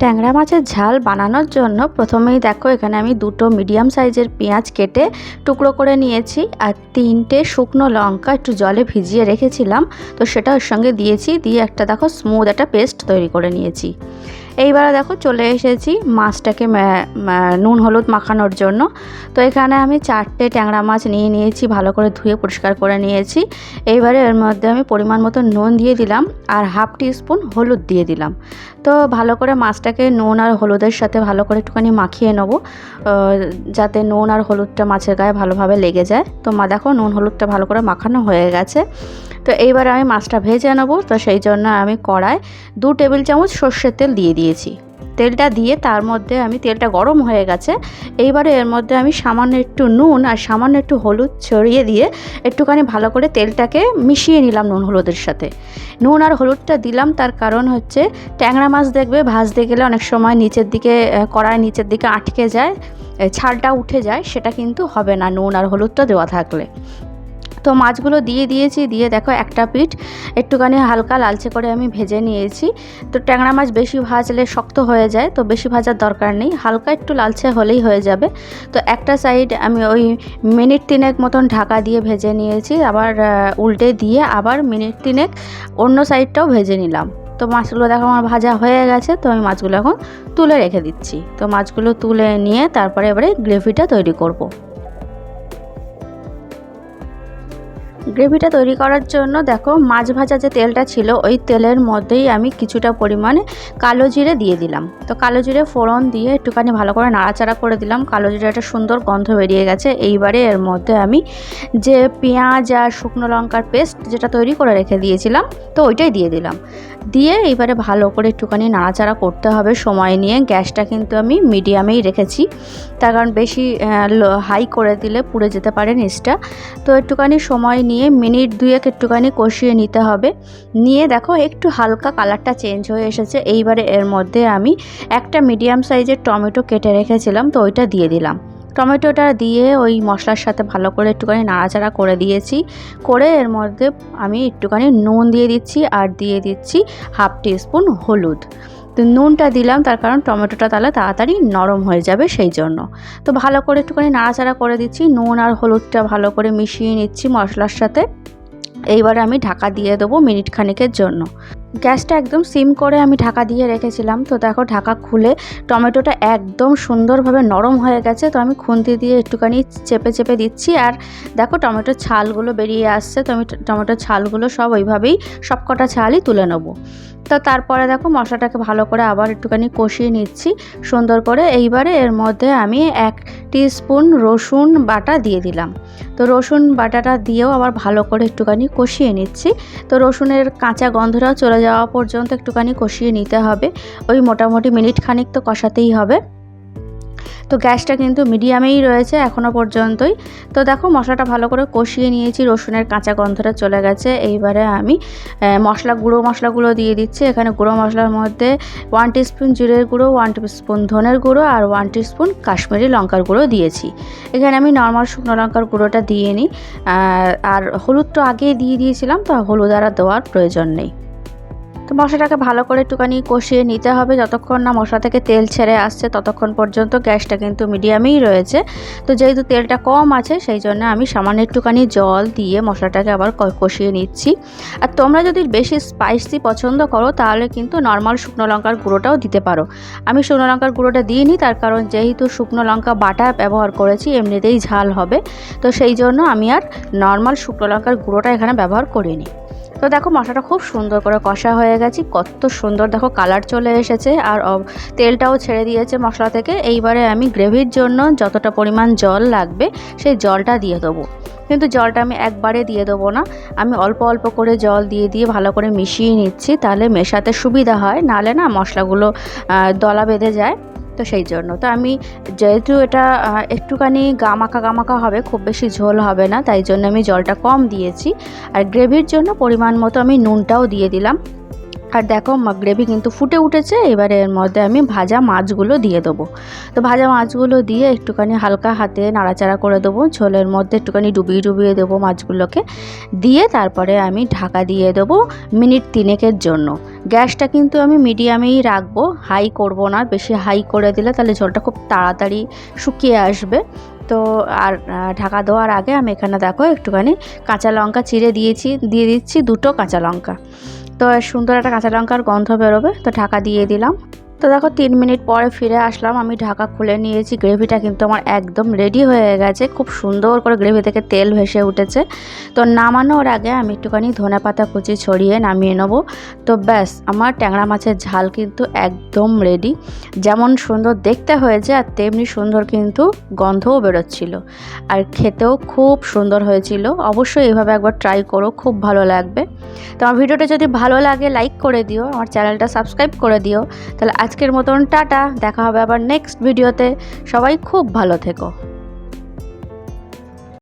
ট্যাংরা মাছের ঝাল বানানোর জন্য প্রথমেই দেখো, এখানে আমি দুটো মিডিয়াম সাইজের পেঁয়াজ কেটে টুকরো করে নিয়েছি আর তিনটে শুকনো লঙ্কা একটু জলে ভিজিয়ে রেখেছিলাম। তো সেটা ওর সঙ্গে দিয়েছি, দিয়ে একটা দেখো স্মুথ একটা পেস্ট তৈরি করে নিয়েছি। এইবারে দেখো চলে এসেছি মাছটাকে নুন হলুদ মাখানোর জন্য। তো এখানে আমি চারটে ট্যাংরা মাছ নিয়ে নিয়েছি, ভালো করে ধুয়ে পরিষ্কার করে নিয়েছি। এইবারে এর মধ্যে আমি পরিমাণ মতো নুন দিয়ে দিলাম আর হাফ টি স্পুন হলুদ দিয়ে দিলাম। তো ভালো করে মাছটাকে নুন আর হলুদের সাথে ভালো করে একটুখানি মাখিয়ে নেব যাতে নুন আর হলুদটা মাছের গায়ে ভালোভাবে লেগে যায়। তো মা, দেখো নুন হলুদটা ভালো করে মাখানো হয়ে গেছে। তো এইবার আমি মাছটা ভেজে নেব, তো সেই জন্য আমি কড়ায় দু টেবিল চামচ সর্ষের তেল দিয়ে দিয়েছি। তেলটা দিয়ে তার মধ্যে আমি, তেলটা গরম হয়ে গেছে। এইবারে এর মধ্যে আমি সামান্য একটু নুন আর সামান্য একটু হলুদ ছড়িয়ে দিয়ে একটুখানি ভালো করে তেলটাকে মিশিয়ে নিলাম নুন হলুদের সাথে। নুন আর হলুদটা দিলাম, তার কারণ হচ্ছে ট্যাংরা মাছ দেখবে, ভাজতে গেলে অনেক সময় নিচের দিকে কড়াই নিচের দিকে আটকে যায় ছালটা উঠে যায়, সেটা কিন্তু হবে না নুন আর হলুদটা দেওয়া থাকলে। তো মাছগুলো দিয়ে দিয়েছি, দিয়ে দেখো একটা পিঠ, একটুখানি হালকা লালচে করে আমি ভেজে নিয়েছি। তো ট্যাংরা মাছ বেশি ভাজলে শক্ত হয়ে যায়, তো বেশি ভাজার দরকার নেই, হালকা একটু লালচে হলেই হয়ে যাবে। তো একটা সাইড আমি ওই মিনিট তিনেক মতন ঢাকা দিয়ে ভেজে নিয়েছি, আবার উল্টে দিয়ে আবার মিনিট তিনেক অন্য সাইডটাও ভেজে নিলাম। তো মাছগুলো দেখো আমার ভাজা হয়ে গেছে, তো আমি মাছগুলো এখন তুলে রেখে দিচ্ছি। তো মাছগুলো তুলে নিয়ে তারপরে এবারে গ্রেভিটা তৈরি করব। গ্রেভিটা তৈরি করার জন্য দেখো, মাছ ভাজা যে তেলটা ছিল, ওই তেলের মধ্যেই আমি কিছুটা পরিমাণে কালো জিরে দিয়ে দিলাম। তো কালো জিরে ফোড়ন দিয়ে একটুখানি ভালো করে নাড়াচাড়া করে দিলাম। কালো জিরে একটা সুন্দর গন্ধ বেরিয়ে গেছে। এইবারে এর মধ্যে আমি যে পেঁয়াজ আর শুকনো লঙ্কার পেস্ট যেটা তৈরি করে রেখে দিয়েছিলাম, তো ওইটাই দিয়ে দিলাম। দিয়ে এইবারে ভালো করে একটুখানি নাড়াচাড়া করতে হবে সময় নিয়ে। গ্যাসটা কিন্তু আমি মিডিয়ামেই রেখেছি। তার কারণ বেশি হাই করে দিলে পুড়ে যেতে পারে নিচটা। তো একটুখানি সময় নিয়ে মিনিট দুয়েক একটুখানি কষিয়ে নিতে হবে। নিয়ে দেখো একটু হালকা কালারটা চেঞ্জ হয়ে এসেছে। এইবারে এর মধ্যে আমি একটা মিডিয়াম সাইজের টমেটো কেটে রেখেছিলাম, তো ওইটা দিয়ে দিলাম। টমেটোটা দিয়ে ওই মশলার সাথে ভালো করে একটুখানি নাড়াচাড়া করে দিয়েছি। করে এর মধ্যে আমি একটুখানি নুন দিয়ে দিচ্ছি আর দিয়ে দিচ্ছি হাফ স্পুন হলুদ। তো নুনটা দিলাম, তার কারণ টমেটোটা তাহলে তাড়াতাড়ি নরম হয়ে যাবে সেই জন্য। তো ভালো করে একটুখানি নাড়াচাড়া করে দিচ্ছি, নুন আর হলুদটা ভালো করে মিশিয়ে নিচ্ছি মশলার সাথে। এইবারে আমি ঢাকা দিয়ে দেবো মিনিট খানেকের জন্য। গ্যাসটা একদম সিম করে আমি ঢাকা দিয়ে রেখেছিলাম। তো দেখো ঢাকা খুলে টমেটোটা একদম সুন্দরভাবে নরম হয়ে গেছে। তো আমি খুন্তি দিয়ে একটুখানি চেপে চেপে দিচ্ছি। আর দেখো টমেটোর ছালগুলো বেরিয়ে আসছে। তো আমি টমেটোর ছালগুলো সব ওইভাবেই সব কটা ছালই তুলে নেব। তো তারপরে দেখো মশলাটাকে ভালো করে আবার একটুখানি কষিয়ে নিচ্ছি সুন্দর করে। এইবারে এর মধ্যে আমি এক স্পুন রসুন বাটা দিয়ে দিলাম। তো রসুন বাটাটা দিয়েও আবার ভালো করে একটুখানি কষিয়ে নিচ্ছি। তো রসুনের কাঁচা গন্ধটাও চলে যাওয়া পর্যন্ত একটুখানি কষিয়ে নিতে হবে। ওই মোটামুটি মিনিট খানিক তো কষাতেই হবে। তো গ্যাসটা কিন্তু মিডিয়ামেই রয়েছে এখনও পর্যন্তই। তো দেখো মশলাটা ভালো করে কষিয়ে নিয়েছি, রসুনের কাঁচা গন্ধটা চলে গেছে। এইবারে আমি মশলা, গুঁড়ো মশলাগুলো দিয়ে দিচ্ছি। এখানে গুঁড়ো মশলার মধ্যে ওয়ান টিস্পুন জিরের গুঁড়ো ওয়ান স্পুন ধনের গুঁড়ো আর ওয়ান স্পুন কাশ্মীরি লঙ্কার গুঁড়ো দিয়েছি। এখানে আমি নর্মাল শুকনো লঙ্কার গুঁড়োটা দিয়ে নিই। আর- আর হলুদ তো আগেই দিয়ে দিয়েছিলাম, তো হলুদ আর দেওয়ার প্রয়োজন নেই। মশলাটাকে ভালো করে একটুখানি কষিয়ে নিতে হবে। যতক্ষণ না মশলা থেকে তেল ছেড়ে আসছে, ততক্ষণ পর্যন্ত গ্যাসটা কিন্তু মিডিয়ামেই রয়েছে। তো যেহেতু তেলটা কম আছে, সেই জন্য আমি সামান্য একটুখানি জল দিয়ে মশলাটাকে আবার কষিয়ে নিচ্ছি। আর তোমরা যদি বেশি স্পাইসি পছন্দ করো, তাহলে কিন্তু নর্মাল শুকনো লঙ্কার গুঁড়োটাও দিতে পারো। আমি শুকনো লঙ্কার গুঁড়োটা দিইনি, তার কারণ যেহেতু শুকনো লঙ্কা বাটা ব্যবহার করেছি, এমনিতেই ঝাল হবে। তো সেই জন্য আমি আর নর্মাল শুকনো লঙ্কার গুঁড়োটা এখানে ব্যবহার করিনি। তো দেখো মশলাটা খুব সুন্দর করে কষা হয়ে গেছে, কত সুন্দর দেখো কালার চলে এসেছে, আর তেলটাও ছেড়ে দিয়েছে মশলা থেকে। এইবারে আমি গ্রেভির জন্য যতটা পরিমাণ জল লাগবে, সেই জলটা দিয়ে দেবো। কিন্তু জলটা আমি একবারে দিয়ে দেবো না। আমি অল্প অল্প করে জল দিয়ে দিয়ে ভালো করে মিশিয়ে নিচ্ছি, তাহলে মেশাতে সুবিধা হয়। নালে না মশলাগুলো দলা বেঁধে যায়। তো সেই জন্য। তো আমি যেহেতু এটা একটুখানি গামাকা গামাকা হবে, খুব বেশি ঝোল হবে না, তাই জন্য আমি জলটা কম দিয়েছি। আর গ্রেভির জন্য পরিমাণ মতো আমি নুনটাও দিয়ে দিলাম। আর দেখো গ্রেভি কিন্তু ফুটে উঠেছে, এবারে এর মধ্যে আমি ভাজা মাছগুলো দিয়ে দেবো। তো ভাজা মাছগুলো দিয়ে একটুখানি হালকা হাতে নাড়াচাড়া করে দেবো, ঝোলের মধ্যে একটুখানি ডুবিয়ে ডুবিয়ে দেবো মাছগুলোকে। দিয়ে তারপরে আমি ঢাকা দিয়ে দেবো মিনিট তিনেকের জন্য। গ্যাসটা কিন্তু আমি মিডিয়ামেই রাখব, হাই করব না, বেশি হাই করে দিলে তাহলে জলটা খুব তাড়াতাড়ি শুকিয়ে আসবে। তো আর ঢাকা দেওয়ার আগে আমি এখানে দেখো একটুখানি কাঁচা লঙ্কা চিড়ে দিয়েছি, দিয়ে দিচ্ছি দুটো কাঁচা লঙ্কা। তো সুন্দর একটা কাঁচা লঙ্কার গন্ধ বেরোবে, তো ঢাকা দিয়ে দিলাম। তো দেখো, তিন মিনিট পরে ফিরে আসলাম। আমি ঢাকা খুলে নিয়েছি। গ্রেভিটা কিন্তু আমার একদম রেডি হয়ে গেছে। খুব সুন্দর করে গ্রেভি থেকে তেল ভেসে উঠেছে। তো নামানোর আগে আমি একটুখানি ধনে পাতা কুচি ছড়িয়ে নামিয়ে নেব। তো ব্যাস, আমার ট্যাংরা মাছের ঝাল কিন্তু একদম রেডি যেমন সুন্দর দেখতে হয়েছে আর তেমনি সুন্দর কিন্তু গন্ধও বেরোচ্ছিল। আর খেতেও খুব সুন্দর হয়েছিল। অবশ্যই এভাবে একবার ট্রাই করো, খুব ভালো লাগবে। তো আমার ভিডিওটা যদি ভালো লাগে লাইক করে দিও। আমার চ্যানেলটা সাবস্ক্রাইব করে দিও। তাহলে আজকের মতন টাটা দেখা হবে আবার নেক্সট ভিডিওতে সবাই খুব ভালো থেকো।